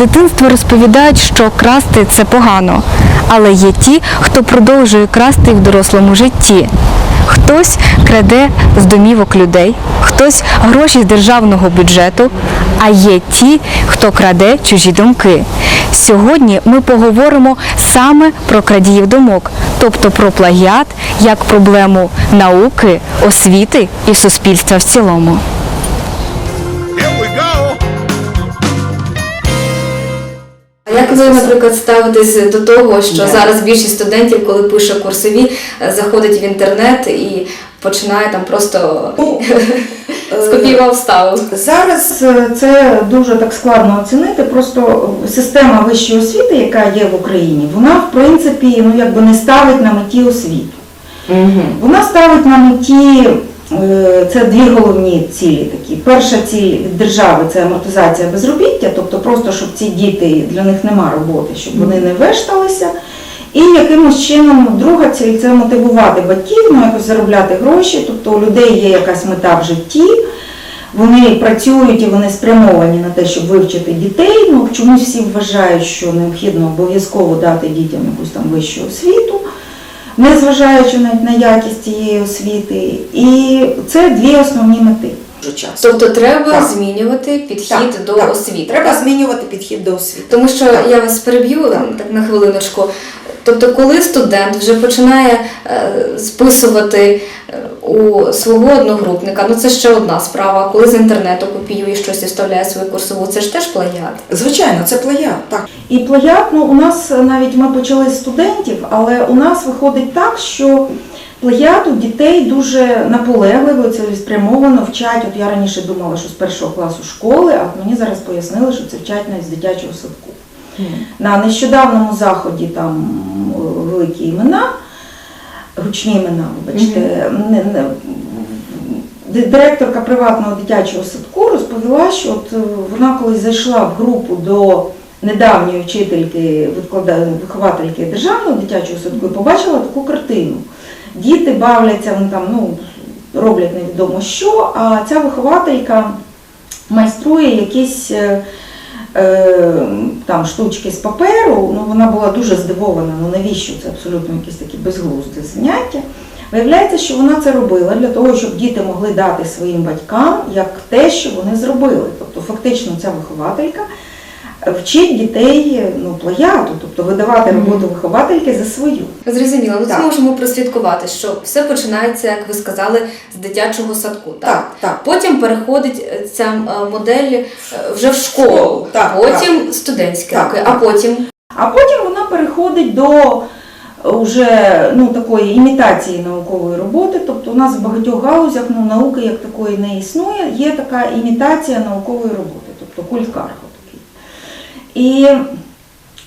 дитинства розповідають, що красти це погано, але є ті, хто продовжує красти в дорослому житті. Хтось краде з домівок людей, хтось гроші з державного бюджету, а є ті, хто краде чужі думки. Сьогодні ми поговоримо саме про крадіїв думок, тобто про плагіат як проблему науки, освіти і суспільства в цілому. Як ви, наприклад, ставитесь до того, що Да. зараз більшість студентів, коли пише курсові, е, заходить в інтернет і починає там просто Ну, скопіював вставив? Зараз е, це дуже так складно оцінити. Просто система вищої освіти, яка є в Україні, вона в принципі ну якби не ставить на меті освіту. Вона ставить на меті е, це дві головні цілі такі. Перша ціль від держави це амортизація безробіття, тобто просто щоб ці діти для них нема роботи, щоб вони не вешталися. І якимось чином друга ціль це мотивувати батьків, ну якось заробляти гроші, тобто у людей є якась мета в житті. Вони працюють і вони спрямовані на те, щоб вивчити дітей. Ну чомусь всі вважають, що необхідно обов'язково дати дітям якусь там вищу освіту, незважаючи навіть на якість цієї освіти. І це дві основні мети. Тобто треба Так. змінювати підхід Так, до так. освіти. Треба так? змінювати підхід до освіти. Тому що Так. я вас переб'ю Так. так на хвилиночку. Тобто, коли студент вже починає е, списувати е, у свого одногрупника, ну це ще одна справа. Коли з інтернету копіює щось і вставляє свою курсову, це ж теж плагіат. Звичайно, це плагіат. Так. І плагіат, ну у нас навіть ми почали з студентів, але у нас виходить так, що плагіат у дітей дуже наполегливо, це спрямовано вчать. От я раніше думала, що з першого класу школи, а от мені зараз пояснили, що це вчать навіть з дитячого садку. На нещодавному заході там великі імена, гучні імена, вибачте, не- не- директорка приватного дитячого садку розповіла, що от е, вона колись зайшла в групу до недавньої вчительки, виховательки державного дитячого садку і побачила таку картину. Діти бавляться, вони там ну, роблять невідомо що, а ця вихователька майструє якісь е, там штучки з паперу. Ну, вона була дуже здивована, ну навіщо це абсолютно якісь такі безглузді заняття. Виявляється, що вона це робила для того, щоб діти могли дати своїм батькам як те, що вони зробили. Тобто, фактично, ця вихователька вчить дітей ну, плагіату, тобто видавати роботу виховательки за свою. Зрозуміло, ну це можемо прослідкувати, що все починається, як ви сказали, з дитячого садку. Так? Так, так. Потім переходить е, ця е, модель е, вже в школу, Школу, так, потім студентські Так, роки, так. а потім А потім вона переходить до вже ну, такої імітації наукової роботи. Тобто у нас в багатьох галузях ну, науки як такої не існує, є така імітація наукової роботи, тобто такий. І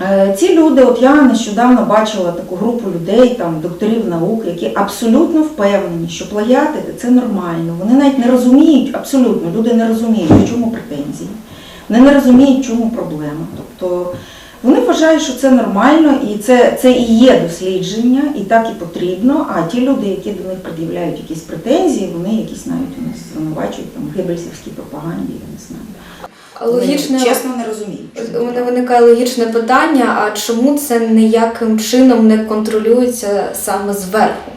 е, ці люди, от я нещодавно бачила таку групу людей, там, докторів наук, які абсолютно впевнені, що плагіатити це нормально. Вони навіть не розуміють, абсолютно, люди не розуміють, в чому претензії. Вони не розуміють, в чому проблема. Тобто вони вважають, що це нормально, і це, це і є дослідження, і так і потрібно. А ті люди, які до них пред'являють якісь претензії, вони якісь навіть у нас звинувачують там гебельсівській пропаганді, я не знаю. Логічне чесно не розуміють. У мене виникає логічне питання: а чому це ніяким чином не контролюється саме зверху?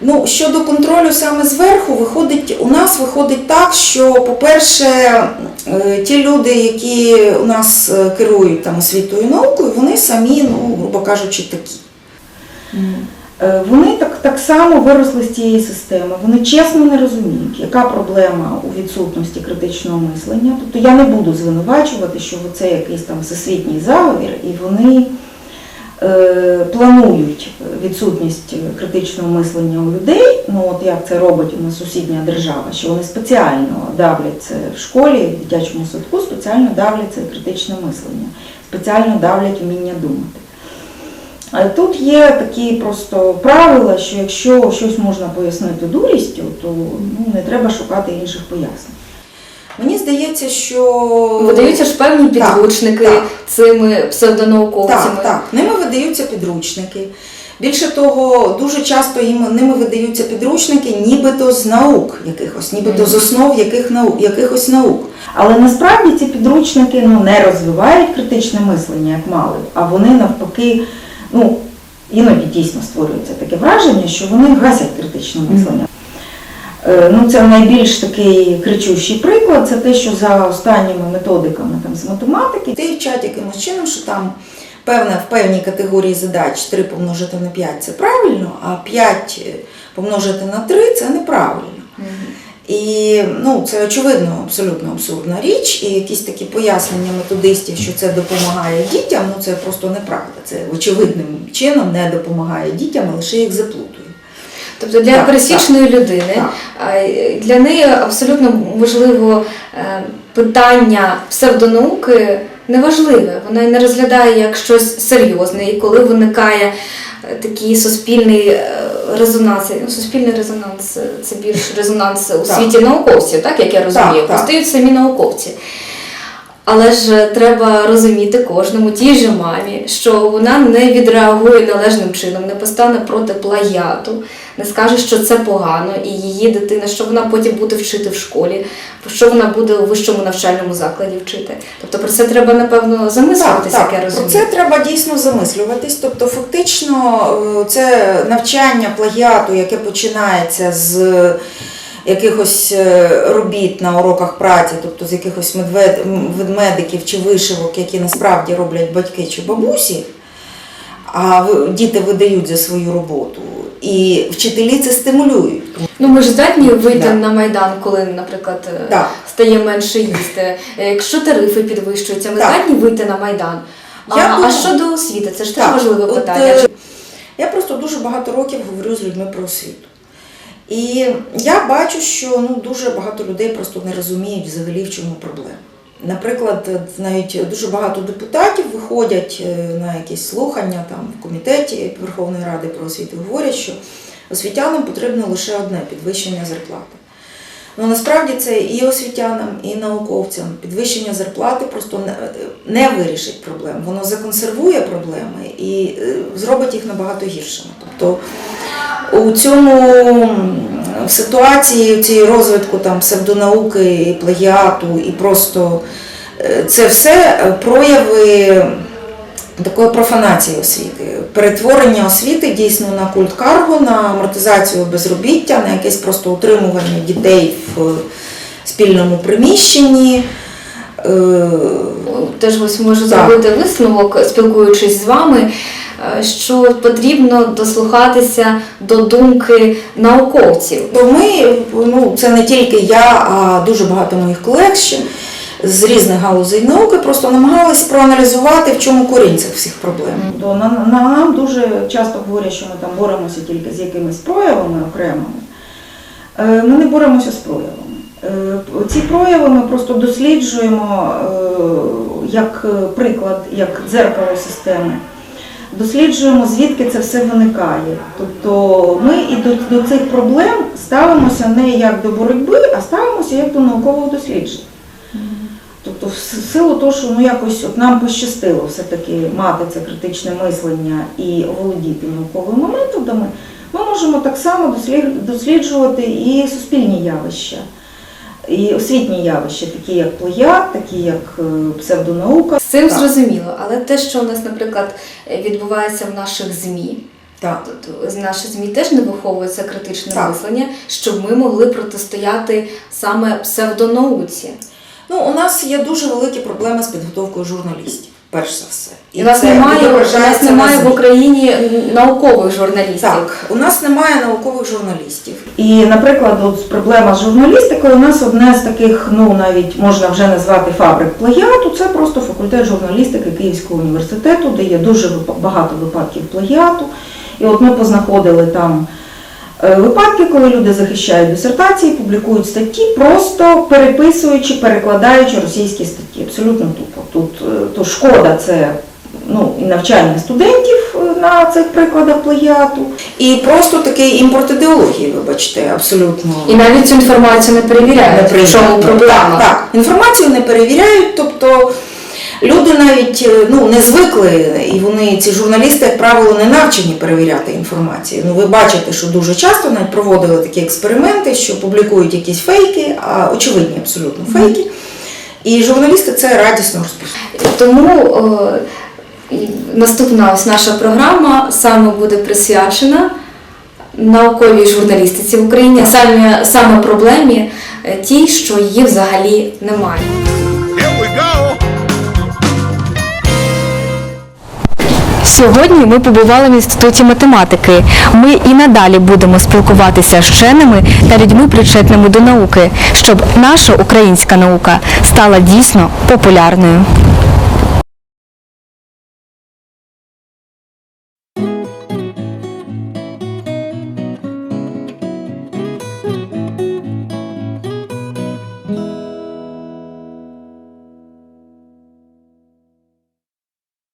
Ну, щодо контролю саме зверху, виходить, у нас виходить так, що, по-перше, е, ті люди, які у нас е, керують там освітою і наукою, вони самі, ну, грубо кажучи, такі. Е, Вони так, так само виросли з цієї системи. Вони чесно не розуміють, яка проблема у відсутності критичного мислення. Тобто я не буду звинувачувати, що це якийсь там всесвітній заговір, і вони е, планують відсутність критичного мислення у людей. Ну от як це робить у нас сусідня держава, що вони спеціально давлять це в школі, в дитячому садку, спеціально давлять це критичне мислення, спеціально давлять вміння думати. Тут є такі просто правила, що якщо щось можна пояснити дурістю, то ну, не треба шукати інших пояснень. Мені здається, що Видаються ж певні підручники, так. цими псевдонауковцями. Так, так. Ними видаються підручники. Більше того, дуже часто їм ними видаються підручники, нібито з наук якихось, нібито з основ яких наук, якихось наук. Але насправді ці підручники ну, не розвивають критичне мислення, як мали, а вони навпаки, ну, іноді дійсно створюється таке враження, що вони гасять критичне мислення. Е, Ну, це найбільш такий кричущий приклад, це те, що за останніми методиками там, з математики Ти вчать якимось чином, що там певне, в певній категорії задач 3 помножити на 5 це правильно, а 5 помножити на 3 це неправильно. І ну, це очевидно абсолютно абсурдна річ, і якісь такі пояснення методистів, що це допомагає дітям, ну це просто неправда. Це очевидним чином не допомагає дітям, а лише їх заплутує. Тобто для Так, пересічної людини Так. для неї абсолютно можливо е, питання псевдонауки неважливе. Вона не розглядає як щось серйозне, і коли виникає е, такий суспільний е, резонанс, ну, суспільний резонанс е, це більш резонанс у світі науковців, так як я розумію, постають самі науковці. Але ж треба розуміти кожному тій же мамі, що вона не відреагує належним чином, не постане проти плагіату, не скаже, що це погано, і її дитина, що вона потім буде вчити в школі, що вона буде у вищому навчальному закладі вчити. Тобто про це треба напевно замислюватися, як я Про це треба дійсно замислюватись. Тобто, фактично, е, це навчання плагіату, яке починається з якихось е, робіт на уроках праці, тобто з якихось ведмедиків чи вишивок, які насправді роблять батьки чи бабусі, а діти видають за свою роботу. І вчителі це стимулюють. Ну ми ж здатні вийти Да. на майдан, коли, наприклад, е, Так. стає менше їсти. Е, Якщо тарифи підвищуються, ми Так. здатні вийти на майдан. А, Я а думаю- щодо освіти, це ж теж важливе от, питання. е, Я просто дуже багато років говорю з людьми про освіту. І я бачу, що ну, дуже багато людей просто не розуміють взагалі, в чому проблема. Наприклад, навіть дуже багато депутатів виходять е, на якісь слухання там в комітеті Верховної Ради про освіту і говорять, що освітянам потрібно лише одне підвищення зарплати. Ну насправді це і освітянам, і науковцям. Підвищення зарплати просто не, не вирішить проблем. Воно законсервує проблеми і е, зробить їх набагато гіршими. Тобто у цьому в ситуації цієї розвитку там псевдонауки, і плагіату, і просто е, це все е, прояви такої профанації освіти, перетворення освіти дійсно на культ карго, на амортизацію безробіття, на якесь просто утримування дітей в спільному приміщенні. Е, Теж ось можу Так. зробити висновок, спілкуючись з вами, що потрібно дослухатися до думки науковців. То ми, ну це не тільки я, а дуже багато моїх колег ще з різних галузей науки просто намагалися проаналізувати, в чому корінь цих всіх проблем. То на, на нам дуже часто говорять, що ми там боремося тільки з якимись проявами окремими. Е, Ми не боремося з проявами. Е, Ці прояви ми просто досліджуємо е, як е, приклад, як дзеркало системи. Досліджуємо, звідки це все виникає. Тобто ми і до, до цих проблем ставимося не як до боротьби, а ставимося як до наукового дослідження. Тобто, в силу того, що ну якось от нам пощастило все-таки мати це критичне мислення і володіти науковими методами, ми можемо так само досліджувати і суспільні явища, і освітні явища, такі як плагіат, такі як е, псевдонаука. З цим Так. зрозуміло, але те, що у нас, наприклад, відбувається в наших ЗМІ, Так. тобто з наші ЗМІ теж не виховується критичне Так. мислення, щоб ми могли протистояти саме псевдонауці. Ну, у нас є дуже великі проблеми з підготовкою журналістів, перш за все. І у нас немає, у нас немає в Україні наукових журналістів. Так, у нас немає наукових журналістів. І, наприклад, от проблема з журналістикою у нас одне з таких, ну навіть можна вже назвати фабрик плагіату. Це просто факультет журналістики Київського університету, де є дуже багато випадків плагіату. І от ми познаходили там е, випадки, коли люди захищають дисертації, публікують статті, просто переписуючи, перекладаючи російські статті. Абсолютно тупо. Тут е, то шкода це ну, і навчання студентів е, на цих прикладах плагіату. І просто такий імпорт ідеології, вибачте, абсолютно. І навіть цю інформацію не перевіряють. В чому проблема? Так, так, інформацію не перевіряють, тобто Люди навіть е, ну, не звикли, і вони, ці журналісти, як правило, не навчені перевіряти інформацію. Ну, ви бачите, що дуже часто навіть проводили такі експерименти, що публікують якісь фейки, а очевидні абсолютно фейки. І журналісти це радісно розповідають. Тому е, наступна ось наша програма саме буде присвячена науковій журналістиці в Україні, саме, саме проблемі е, тій, що її взагалі немає. Сьогодні ми побували в інституті математики. Ми і надалі будемо спілкуватися з вченими та людьми причетними до науки, щоб наша українська наука стала дійсно популярною.